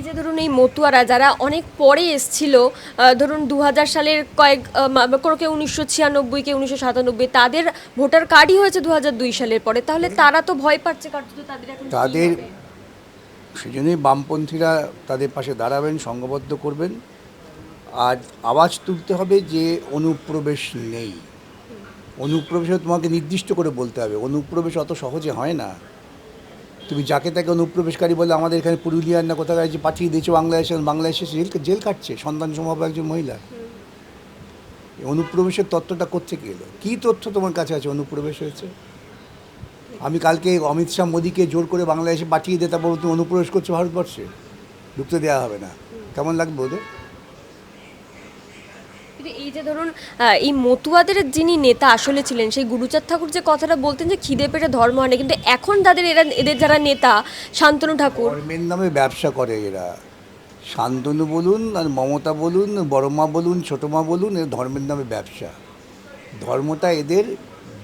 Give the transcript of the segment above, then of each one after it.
এই যে ধরুন এই মতুয়ারা যারা অনেক পরে এসছিল ধরুন দু হাজার সালের কয়েক কোনো কেউ উনিশশো ছিয়ানব্বই কেউ উনিশশো সাতানব্বই তাদের ভোটার কার্ডই হয়েছে দু দুই সালের পরে। তাহলে তারা তো ভয় পাচ্ছে কার্যত তাদের তাদের হবে? সেজন্যই বামপন্থীরা তাদের পাশে দাঁড়াবেন সংঘবদ্ধ করবেন। আর আওয়াজ তুলতে হবে যে অনুপ্রবেশ নেই। অনুপ্রবেশে তোমাকে নির্দিষ্ট করে বলতে হবে। অনুপ্রবেশ অত সহজে হয় না। তুমি যাকে তাকে অনুপ্রবেশকারী বলে আমাদের এখানে পুরুলিয়ার না কোথাও যে পাঠিয়ে দিয়েছ বাংলাদেশে বাংলাদেশে জেল জেল কাটছে সন্তান সম্ভব একজন মহিলা। অনুপ্রবেশের তথ্যটা কোথেকে এলো? কী তথ্য তোমার কাছে আছে অনুপ্রবেশ হয়েছে? আমি কালকে অমিত শাহ মোদীকে জোর করে বাংলাদেশে পাঠিয়ে দিয়ে তারপর তুমি অনুপ্রবেশ করছ ভারতবর্ষে? ঢুকতে দেওয়া হবে না। কেমন লাগবে ওদের? কিন্তু এই যে ধরুন এই মতুয়াদের যিনি নেতা আসলে ছিলেন সেই গুরুচাঁদ ঠাকুর যে কথাটা বলতেন যে খিদে পেটে ধর্ম হয় না কিন্তু এখন তাদের এরা এদের যারা নেতা শান্তনু ঠাকুর। ধর্মের নামে ব্যবসা করে এরা। শান্তনু বলুন আর মমতা বলুন বড়মা বলুন ছোটো মা বলুন এর ধর্মের নামে ব্যবসা। ধর্মটা এদের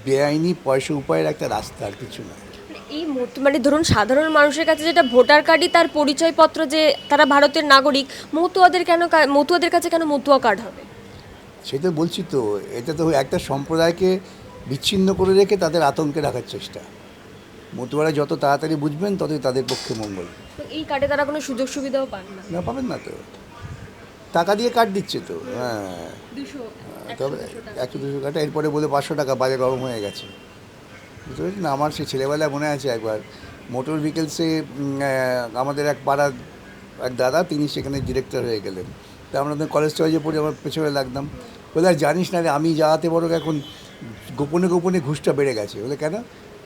বেআইনি পয়সা উপায়ের একটা রাস্তা আর কিছু নয়। এই মত- মানে ধরুন সাধারণ মানুষের কাছে যেটা ভোটার কার্ডই তার পরিচয়পত্র যে তারা ভারতের নাগরিক মতুয়াদের কেন মতুয়াদের কাছে কেন মতুয়া কার্ড হবে? সেটা বলছি তো এটা তো একটা সম্প্রদায়কে বিচ্ছিন্ন করে রেখে তাদের আতঙ্কে রাখার চেষ্টা। মতুয়ারা যত তাড়াতাড়ি বুঝবেন ততই তাদের পক্ষে মঙ্গল। এই কার্ডে তারা কোনো সুযোগ সুবিধাও পান না? না পাবেন না তো। টাকা দিয়ে কার্ড দিচ্ছে তো হ্যাঁ। দুশো তবে একশো দুশো টাকা এরপরে বলে পাঁচশো টাকা বাজে গরম হয়ে গেছে। বুঝতে পেরেছি না আমার সে ছেলেবেলায় মনে আছে একবার মোটর ভেহিকেলসে আমাদের এক পাড়ার এক দাদা তিনি সেখানে ডিরেক্টর হয়ে গেলেন। তা আমরা কলেজ টলেজে পড়ে আমার পেছনে লাগতাম। বলে জানিস না রে, আমি যাওয়াতে বড় এখন গোপনে গোপনে ঘুষটা বেড়ে গেছে। বলে, কেন?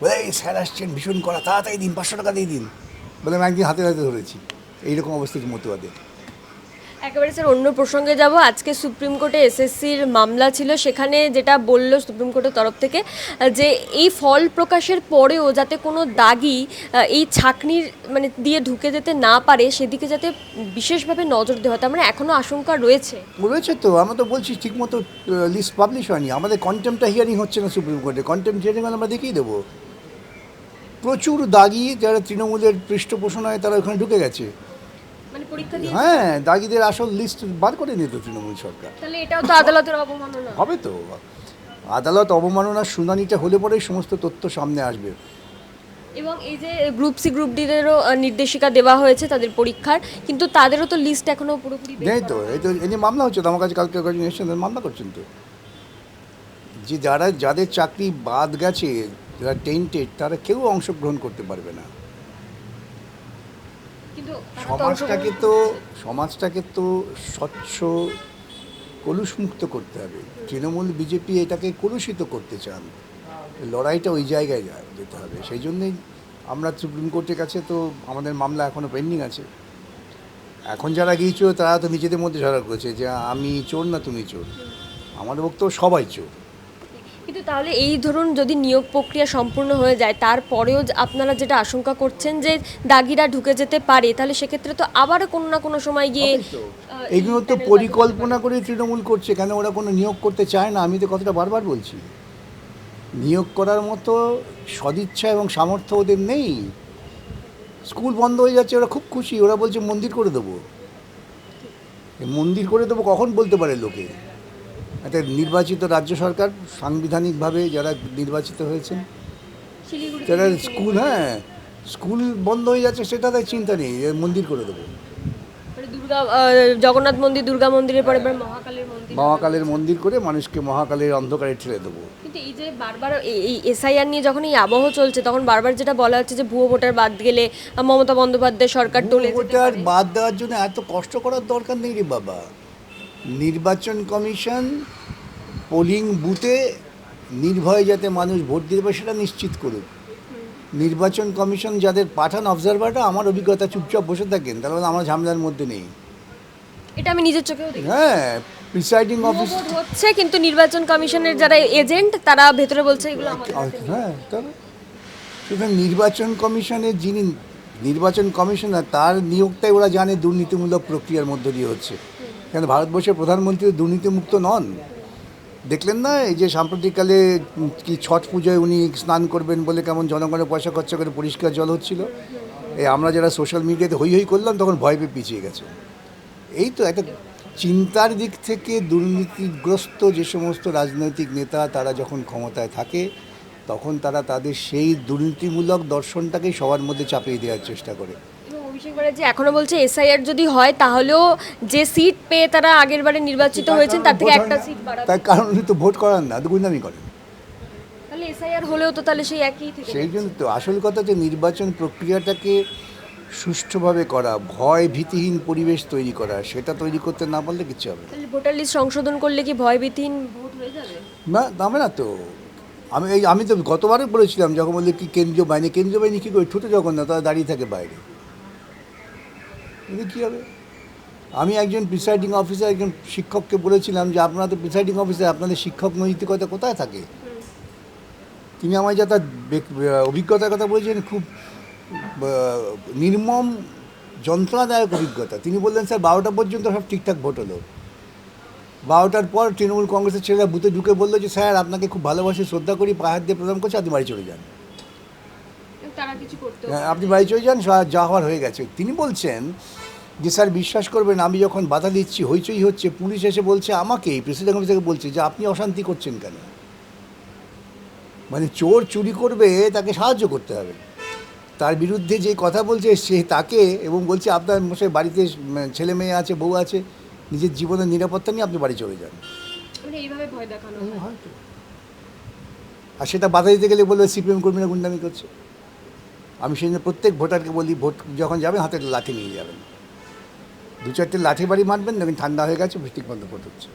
বলে, এই স্যার আসছেন, ভীষণ করা তাড়াতাড়ি দিন, পাঁচশো টাকা দিয়ে দিন। বলে, আমি একদিন হাতে হাতে ধরেছি। এইরকম অবস্থা মতুয়াদের। একেবারে স্যার, অন্য প্রসঙ্গে যাব। আজকে সুপ্রিম কোর্টে এসএসসির মামলা ছিল, সেখানে যেটা বলল সুপ্রিম কোর্টের তরফ থেকে, যে এই ফল প্রকাশের পরেও যাতে কোনো দাগি এই ছাকনির মানে দিয়ে ঢুকে যেতে না পারে, সেদিকে যাতে বিশেষভাবে নজর দেওয়া হয়, তার মানে এখনও আশঙ্কা রয়েছে। রয়েছে তো, আমরা তো বলছি ঠিকমতো লিস্ট পাবলিশ হয়নি। আমাদের কন্টেম্পটা হিয়ারিং হচ্ছে না সুপ্রিম কোর্টে। কন্টেম্প হিয়ারিং আমরা দেখিয়ে দেবো। প্রচুর দাগি যারা তৃণমূলের পৃষ্ঠপোষণায় তারা ওখানে ঢুকে গেছে। পরীক্ষা দিয়ে হ্যাঁ দাগিদের আসল লিস্ট বার করে নিত তৃণমূল সরকার। তাহলে এটাও তো আদালতের অবমাননা। হবে তো। আদালত অবমাননার শুনানিটা হলে পরেই সমস্ত তথ্য সামনে আসবে। এবং এই যে গ্রুপ সি গ্রুপ ডিদেরও নির্দেশিকা দেওয়া হয়েছে তাদের পরীক্ষার কিন্তু তাদেরও তো লিস্ট এখনও পুরোপুরি নেই তো। এই তো এই নিয়ে মামলা হচ্ছে তো আমার কাছে কালকে কয়েকজন এসেছেন মামলা করছেন তো। যে যারা যাদের চাকরি বাদ গেছে যারা টেন্টেড তারা কেউ অংশগ্রহণ করতে পারবে না। সমাজটাকে তো সমাজটাকে তো স্বচ্ছ কলুষমুক্ত করতে হবে। তৃণমূল বিজেপি এটাকে কলুষিত করতে চান। লড়াইটা ওই জায়গায় যা- যেতে হবে। সেই জন্যেই আমরা সুপ্রিম কোর্টের কাছে তো আমাদের মামলা এখনও পেন্ডিং আছে। এখন যারা গিয়েছিল তারা তো নিজেদের মধ্যে ঝগড়া করেছে যে আমি চোর না তুমি চোর? আমার বক্তব্য সবাই চোর। কিন্তু তাহলে এই ধরুন যদি নিয়োগ প্রক্রিয়া সম্পূর্ণ হয়ে যায় তারপরেও আপনারা যেটা আশঙ্কা করছেন যে দাগিরা ঢুকে যেতে পারে তাহলে সেক্ষেত্রে তো আবারও কোনো না কোনো সময় গিয়ে এগুলো তো পরিকল্পনা করে তৃণমূল করছে কেন ওরা কোনো নিয়োগ করতে চায় না? আমি তো কথাটা বারবার বলছি। নিয়োগ করার মতো সদিচ্ছা এবং সামর্থ্য ওদের নেই। স্কুল বন্ধ হয়ে যাচ্ছে ওরা খুব খুশি। ওরা বলছে মন্দির করে দেবো। মন্দির করে দেবো কখন বলতে পারে লোকে? একটা নির্বাচিত রাজ্য সরকার সাংবিধানিকভাবে যারা নির্বাচিত হয়েছেন যারা স্কুল হ্যাঁ স্কুল বন্ধ হয়ে যাচ্ছে সেটা তাই চিন্তা নেই মন্দির করে দেবো। মানে দুর্গা জগন্নাথ মন্দির দুর্গা মন্দিরের পরে এবার মহাকালের মন্দির। মহাকালের মন্দির করে মানুষকে মহাকালের অন্ধকারে ঠেলে দেবো। কিন্তু এই যে বারবার এই- এসআইআর নিয়ে যখন এই আবহ চলছে তখন বারবার যেটা বলা হচ্ছে যে ভুয়ো ভোটার বাদ গেলে মমতা বন্দ্যোপাধ্যায় সরকার টলে ভোটার বাদ দেওয়ার জন্য এত কষ্ট করার দরকার নেই রে বাবা। নির্বাচন কমিশন পোলিং বুথে নির্ভয়ে যাতে মানুষ ভোট দিতে পারে সেটা নিশ্চিত করুক। নির্বাচন কমিশন যাদের পাঠান অবজারভারটা আমার অভিজ্ঞতা চুপচাপ বসে থাকেন তার তাহলে আমার ঝামেলার মধ্যে নেই। এটা আমি নিজের চোখেও দেখি। হ্যাঁ প্রিসাইডিং অফিস হচ্ছে কিন্তু নির্বাচন কমিশনের যারা এজেন্ট তারা ভেতরে বলছে এগুলো হ্যাঁ তবে সুতরাং নির্বাচন কমিশনের যিনি নির্বাচন কমিশনার তার নিয়োগটাই ওরা জানে দুর্নীতিমূলক প্রক্রিয়ার মধ্য দিয়ে হচ্ছে। কেন ভারতবর্ষের প্রধানমন্ত্রী দুর্নীতিমুক্ত নন? দেখলেন না এই যে সাম্প্রতিককালে কি ছট পুজোয় উনি স্নান করবেন বলে কেমন জনগণের পয়সা খরচা করে পরিষ্কার জল হচ্ছিল? এই আমরা যারা সোশ্যাল মিডিয়াতে হই হই করলাম তখন ভয় পেয়ে পিছিয়ে গেছে। এই তো একটা চিন্তার দিক থেকে দুর্নীতিগ্রস্ত যে সমস্ত রাজনৈতিক নেতা তারা যখন ক্ষমতায় থাকে, তখন তারা তাদের সেই দুর্নীতিমূলক দর্শনটাকেই সবার মধ্যে চাপিয়ে দেওয়ার চেষ্টা করে। অভিষেক ব্যানার্জি এখনও বলছে এসআইআর যদি হয় তাহলেও যে সিট পেয়ে তারা আগের বারে নির্বাচিত হয়েছেন তার থেকে একটা সিট বাড়াবে তার কারণ উনি তো ভোট করান না গুন্ডামি করেন। তাহলে এসআইআর হলেও তো তাহলে সেই একই থেকে সেই জন্য তো আসল কথা যে নির্বাচন প্রক্রিয়াটাকে সুষ্ঠুভাবে করা ভয় ভীতিহীন পরিবেশ তৈরি করা সেটা তৈরি করতে না পারলে কিচ্ছু হবে না। ভোটার লিস্ট সংশোধন করলে কি ভয়ভীতিহীন ভোট হয়ে যাবে? না দামে না তো। আমি এই আমি তো গতবারও বলেছিলাম যখন বললে কি কেন্দ্রীয় বাহিনী কেন্দ্রীয় বাহিনী কী করে ঠুটো যখন না তারা দাঁড়িয়ে থাকে বাইরে। এতে কী হবে? আমি একজন প্রিসাইডিং অফিসার একজন শিক্ষককে বলেছিলাম যে আপনারা তো প্রিসাইডিং অফিসার আপনাদের শিক্ষক নৈতিকতা কোথায় থাকে? তিনি আমায় যা তার অভিজ্ঞতার কথা বলেছেন, খুব নির্মম, যন্ত্রণাদায়ক অভিজ্ঞতা। তিনি বললেন, স্যার, বারোটা পর্যন্ত সব ঠিকঠাক ভোট হলো। বারোটার পর তৃণমূল কংগ্রেসের ছেলেরা বুথে ঢুকে বলল যে, স্যার, আপনাকে খুব ভালোবাসি, শ্রদ্ধা করি পায়ে হাত দিয়ে প্রণাম করছি আপনি বাড়ি চলে যান। তারা কিছু করতে হ্যাঁ, আপনি বাড়ি চলে যান যা হওয়ার হয়ে গেছে। তিনি বলছেন যে স্যার বিশ্বাস করবেন আমি যখন বাধা দিচ্ছি হইচই হচ্ছে পুলিশ এসে বলছে আমাকে প্রেসিডেন্ট অফিস থেকে বলছে যে আপনি অশান্তি করছেন কেন? মানে চোর চুরি করবে তাকে সাহায্য করতে হবে। তার বিরুদ্ধে যে কথা বলছে সে তাকে এবং বলছে আপনার মশাই বাড়িতে ছেলে মেয়ে আছে বউ আছে নিজের জীবনের নিরাপত্তা নিয়ে আপনি বাড়ি চলে যান। মানে আর সেটা বাধা দিতে গেলে বলবে সিপিএম কর্মীরা গুন্ডামি করছে। আমি সেই প্রত্যেক ভোটারকে বলি, ভোট যখন যাবেন, হাতে লাঠি নিয়ে যাবেন। দু চারটে লাঠি বাড়ি মারবেন, দেখবেন ঠান্ডা হয়ে গেছে বৃষ্টিক বন্ধ ভোট হচ্ছে।